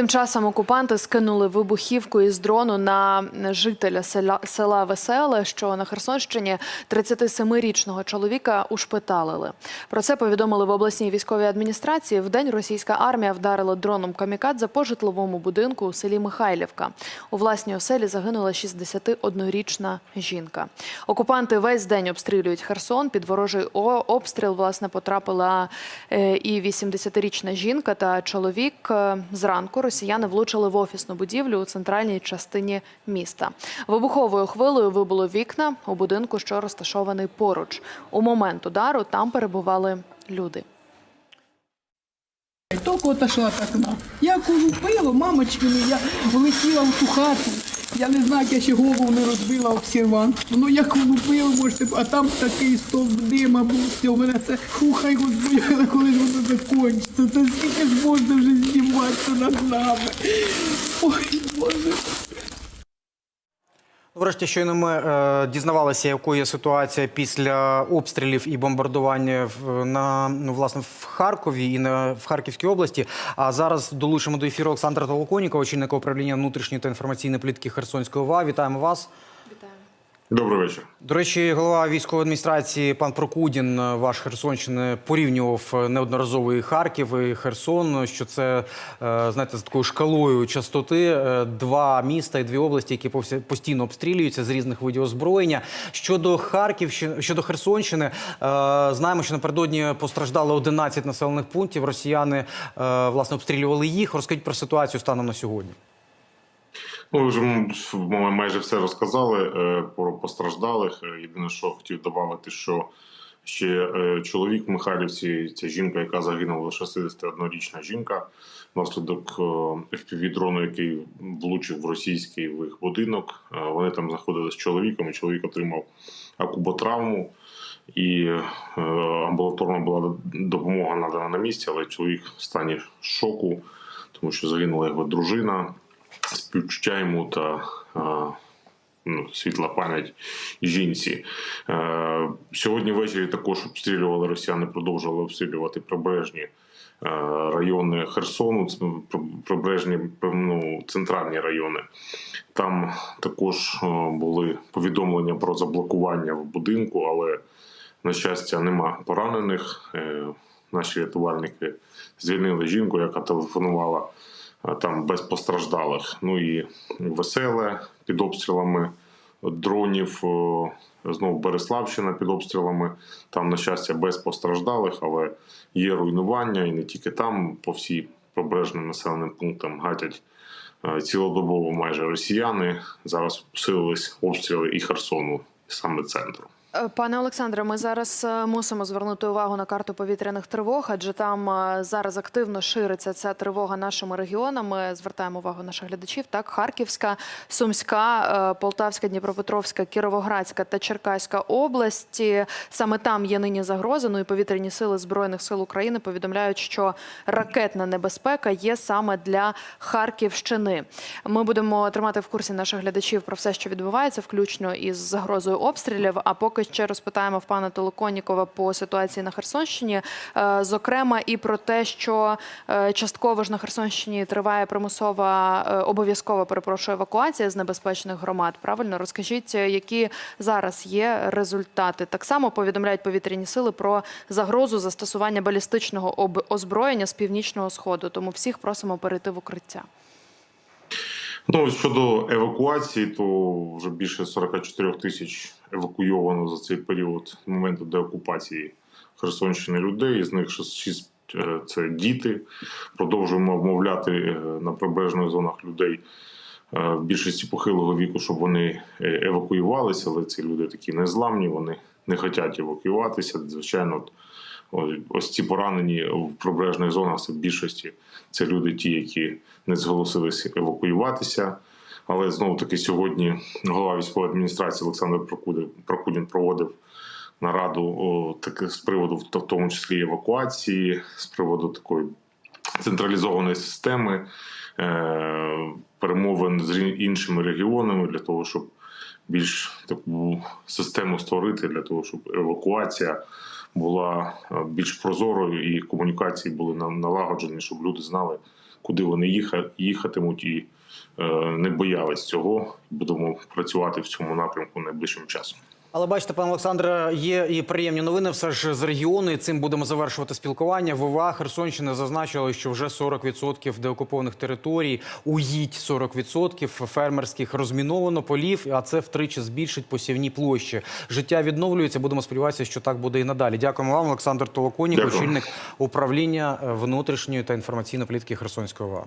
Тим часом окупанти скинули вибухівку із дрону на жителя села, села Веселе, що на Херсонщині 37-річного чоловіка ушпиталили. Про це повідомили в обласній військовій адміністрації. Вдень російська армія вдарила дроном камікадзе по житловому будинку у селі Михайлівка. У власній оселі загинула 61-річна жінка. Окупанти весь день обстрілюють Херсон. Під ворожий обстріл власне потрапила е, і 80-річна жінка та чоловік. Е, Зранку росіяни влучили в офісну будівлю у центральній частині міста. Вибуховою хвилею вибуло вікна у будинку, що розташований поруч. У момент удару там перебували люди. Тільки отошла от окна. Я колупила, мамочки мої, я влетіла в ту хату. Я не знаю, як я ще голову не розбила об сервант. Ну я колупила, можете, а там такий стовп дима був, у мене це хухай розбояла, коли ж воно закінчиться. Та скільки ж можна вже зніматися над нами. Ой, Боже. Врешті, щойно ми е, дізнавалися, якою є ситуація після обстрілів і бомбардування в, на ну, власне в Харкові і на в Харківській області. А зараз долучимо до ефіру Олександра Толоконікова, очільника управління внутрішньої та інформаційної політики Херсонської ОВА. Вітаємо вас. Добрий вечір. До речі, голова військової адміністрації пан Прокудін, е, ваш Херсонщини, порівнював е, неодноразово і Харків, і Херсон. Що це е, знаєте з такою шкалою частоти два міста і дві області, які постійно обстрілюються з різних видів озброєння. Щодо Харківщини, щодо Херсонщини, знаємо, що напередодні постраждали 11 населених пунктів. Росіяни власне обстрілювали їх. Розкажіть про ситуацію станом на сьогодні. Ну, вже м, м, майже все розказали е, про постраждалих. Е, Єдине, що хотів додати, що ще е, чоловік в Михайлівці, ця жінка, яка загинула, 61-річна жінка, внаслідок fpv дрону, який влучив в російський в їх будинок. Вони там знаходилися з чоловіком, і чоловік отримав акуботравму. І амбулаторна була допомога надана на місці, але чоловік в стані шоку, тому що загинула його дружина співчуття йому та ну, світла пам'ять жінці. Сьогодні ввечері також обстрілювали росіяни, продовжували обстрілювати прибережні райони Херсону, прибережні ну, центральні райони. Там також були повідомлення про заблокування в будинку, але, на щастя, нема поранених. Е, Наші рятувальники звільнили жінку, яка телефонувала там без постраждалих. Ну і веселе під обстрілами дронів. о, Знову Береславщина під обстрілами. Там, на щастя, без постраждалих, але є руйнування, і не тільки там, по всій прибережним населеним пунктам гатять е, цілодобово майже росіяни. Зараз посилились обстріли і Херсону, саме центру. Е, Пане Олександре, ми зараз е, мусимо звернути увагу на карту повітряних тривог, адже там е, зараз активно шириться ця тривога нашими регіонами. Звертаємо увагу наших глядачів. Так, Харківська, Сумська, Полтавська, Дніпропетровська, Кіровоградська та Черкаська області. Саме там є нині загроза. Ну і повітряні сили збройних сил України повідомляють, що ракетна небезпека є саме для Харківщини. Ми будемо тримати в курсі наших глядачів про все, що відбувається, включно із загрозою обстрілів. А поки ще розпитаємо в пана Толоконікова по ситуації на Херсонщині, Е, зокрема і про те, що е, частково ж на Херсонщині триває примусова е, обов'язкова перепрошую евакуація з небезпечних громад. Правильно розкажіть, які зараз є результати. Так само повідомляють повітряні сили про загрозу застосування балістичного озброєння з північного сходу. Тому всіх просимо перейти в укриття. Ну щодо евакуації, то вже більше 44 тисяч евакуйовано за цей період моменту деокупації Херсонщини людей. З них 6 це діти. Продовжуємо вмовляти е, на прибережних зонах людей е, в більшості похилого віку, щоб вони е, евакуювалися, але ці люди такі незламні, вони не хочуть евакуюватися. Звичайно, Ось- ці поранені в прибережних зонах це в більшості це люди, ті, які не зголосилися евакуюватися. Але знову таки сьогодні голова військової адміністрації Олександр Прокудін проводив нараду о, таки з приводу, в тому числі евакуації, з приводу такої централізованої системи, е, перемовин з іншими регіонами для того, щоб більш таку систему створити, для того, щоб евакуація була е, більш прозорою і комунікації були на- налагоджені, щоб люди знали, куди вони їха- їхатимуть, і е, не боялись цього. Будемо працювати в цьому напрямку найближчим часом. Але бачите, пане Олександре, є і приємні новини все ж з регіону. І цим будемо завершувати спілкування. ВВА Херсонщини зазначили, що вже 40% деокупованих територій, уїдь 40% фермерських розміновано полів, а це втричі збільшить посівні площі. Життя відновлюється. Будемо сподіватися, що так буде і надалі. Дякуємо вам, Олександр Толоконік, очільник управління е, внутрішньої та інформаційної політики Херсонської ОВА.